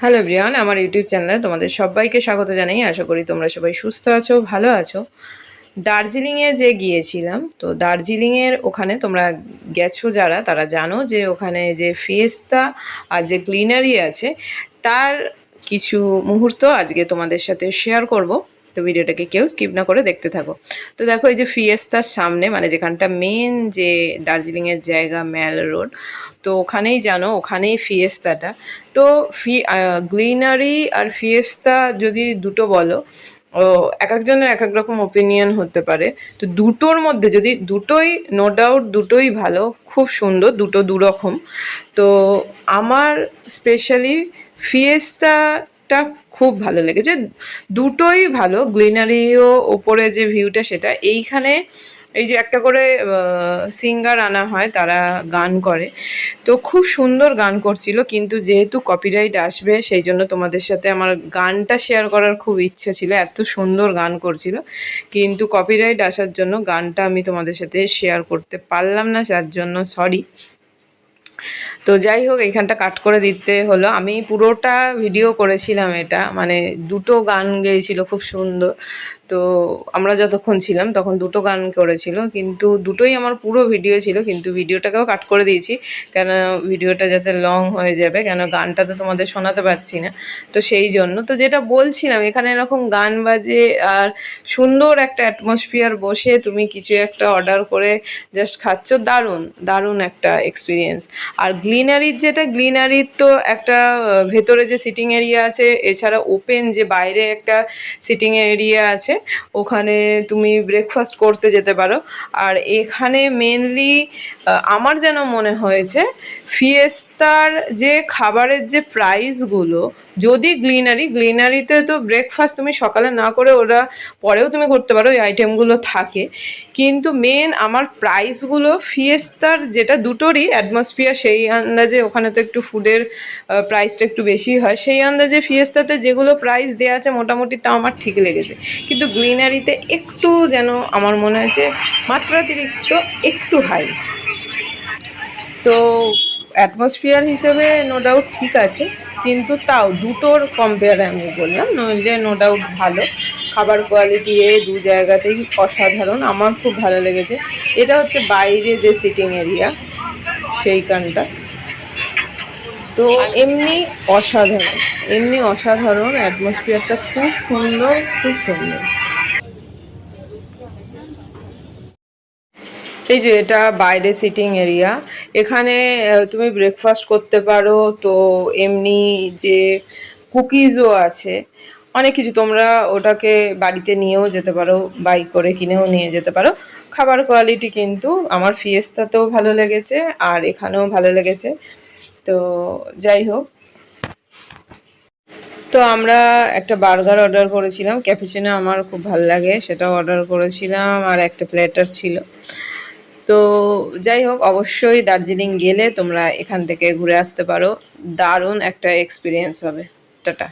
Hello Brian আমার YouTube চ্যানেলে তোমাদের সবাইকে স্বাগত জানাই। আশা করি তোমরা সবাই সুস্থ আছো, ভালো আছো। দার্জিলিংয়ে যে গিয়েছিলাম, তো দার্জিলিংয়ের ওখানে তোমরা গেছো যারা, তারা জানো যে ওখানে যে ফিয়েস্তা আর যে ক্লিনারি আছে, তার কিছু মুহূর্ত আজকে তোমাদের সাথে শেয়ার করব। তো ভিডিওটাকে কেউ স্কিপ না করে দেখতে থাকো। তো দেখো এই যে ফিয়েস্তার সামনে মানে যেখানটা মেন যে দার্জিলিংয়ের জায়গা, ম্যাল রোড, তো ওখানেই জানো, ওখানেই ফিয়েস্তাটা। তো ফি গ্লিনারি আর ফিয়েস্তা যদি দুটো বলো, ও, এক একজনের এক এক রকম ওপিনিয়ন হতে পারে। তো দুটোর মধ্যে যদি দুটোই নো ডাউট দুটোই ভালো, খুব সুন্দর, দুটো দুরকম। তো আমার স্পেশালি ফিয়েস্তাটা খুব ভালো লেগেছে। দুটোই ভালো গ্লিনারিও ওপরে যে ভিউটা সেটা। এইখানে এই যে একটা করে সিঙ্গার আনা হয়, তারা গান করে। তো খুব সুন্দর গান করছিল, কিন্তু যেহেতু কপিরাইট আসবে, সেই জন্য তোমাদের সাথে আমার গানটা শেয়ার করার খুব ইচ্ছে ছিল, এত সুন্দর গান করছিল। কিন্তু কপিরাইট আসার জন্য গানটা আমি তোমাদের সাথে শেয়ার করতে পারলাম না, যার জন্য সরি তো যাই হোক, এখানটা কাট করে দিতে হলো। আমি পুরোটা ভিডিও করেছিলাম এটা মানে দুটো গান গেয়েছিল খুব সুন্দর। তো আমরা যতক্ষণ ছিলাম তখন দুটো গান করেছিল, কিন্তু দুটোই আমার পুরো ভিডিও ছিল, কিন্তু ভিডিওটাকেও কাট করে দিয়েছি। কেন ভিডিওটা যাতে লং হয়ে যাবে, কেন গানটা তো তোমাদের শোনাতে পারছি না। তো সেই জন্য, তো যেটা বলছিলাম, এখানে এরকম গান বাজে আর সুন্দর একটা অ্যাটমসফিয়ার বসে তুমি কিছু একটা অর্ডার করে জাস্ট খাচ্ছ, দারুণ দারুণ একটা এক্সপিরিয়েন্স আর গ্লিনারির যেটা, গ্রিনারির তো একটা ভেতরে যে সিটিং এরিয়া আছে, এছাড়া ওপেন যে বাইরে একটা সিটিং এরিয়া আছে, ওখানে তুমি ব্রেকফাস্ট করতে যেতে পারো। আর এখানে মেনলি আমার যেন মনে হয়েছে ফিয়েস্তার যে খাবারের যে প্রাইসগুলো যদি গ্লিনারি গ্লিনারিতে তো ব্রেকফাস্ট তুমি সকালে না করে ওরা পরেও তুমি করতে পারো, ওই আইটেমগুলো থাকে। কিন্তু মেন আমার প্রাইসগুলো ফিয়েস্তার যেটা দুটোরই অ্যাটমসফিয়ার সেই আন্দাজে ওখানে তো একটু ফুডের প্রাইসটা একটু বেশি হয়। সেই আন্দাজে ফিয়েস্তাতে যেগুলো প্রাইস দেওয়া আছে মোটামুটি তা আমার ঠিক লেগেছে। কিন্তু গ্লিনারিতে একটু যেন আমার মনে হয়েছে মাত্রাতিরিক্ত একটু হাই তো অ্যাটমসফিয়ার হিসেবে নো ডাউট ঠিক আছে, কিন্তু তাও দুটোর কম্পেয়ারে আমি বললাম, নইলে নো ডাউট ভালো। খাবার কোয়ালিটি এ দু জায়গাতেই অসাধারণ, আমার খুব ভালো লেগেছে। এটা হচ্ছে বাইরে যে সিটিং এরিয়া সেইখানটা। তো এমনি অসাধারণ এমনি অসাধারণ অ্যাটমসফিয়ারটা খুব সুন্দর খুব সুন্দর। এই যে এটা বাইরে সিটিং এরিয়া এখানে তুমি ব্রেকফাস্ট করতে পারো, তো এমনি যে কুকিজও আছে, অনেক কিছু তোমরা ওটাকে বাড়িতে নিয়েও যেতে পারো বাইক করে কিনেও নিয়ে যেতে পারো। খাবার কোয়ালিটি কিন্তু আমার ফিয়েস্তাতেও ভালো লেগেছে, আর এখানেও ভালো লেগেছে। তো যাই হোক। তো আমরা একটা বার্গার অর্ডার করেছিলাম। ক্যাফেচিনো আমার খুব ভালো লাগে, সেটাও অর্ডার করেছিলাম, আর একটা প্লেটার ছিল। তো যাই হোক, অবশ্যই দার্জিলিং গেলে তোমরা এখান থেকে ঘুরে আসতে পারো। দারুণ একটা এক্সপিরিয়েন্স হবে। টাটা।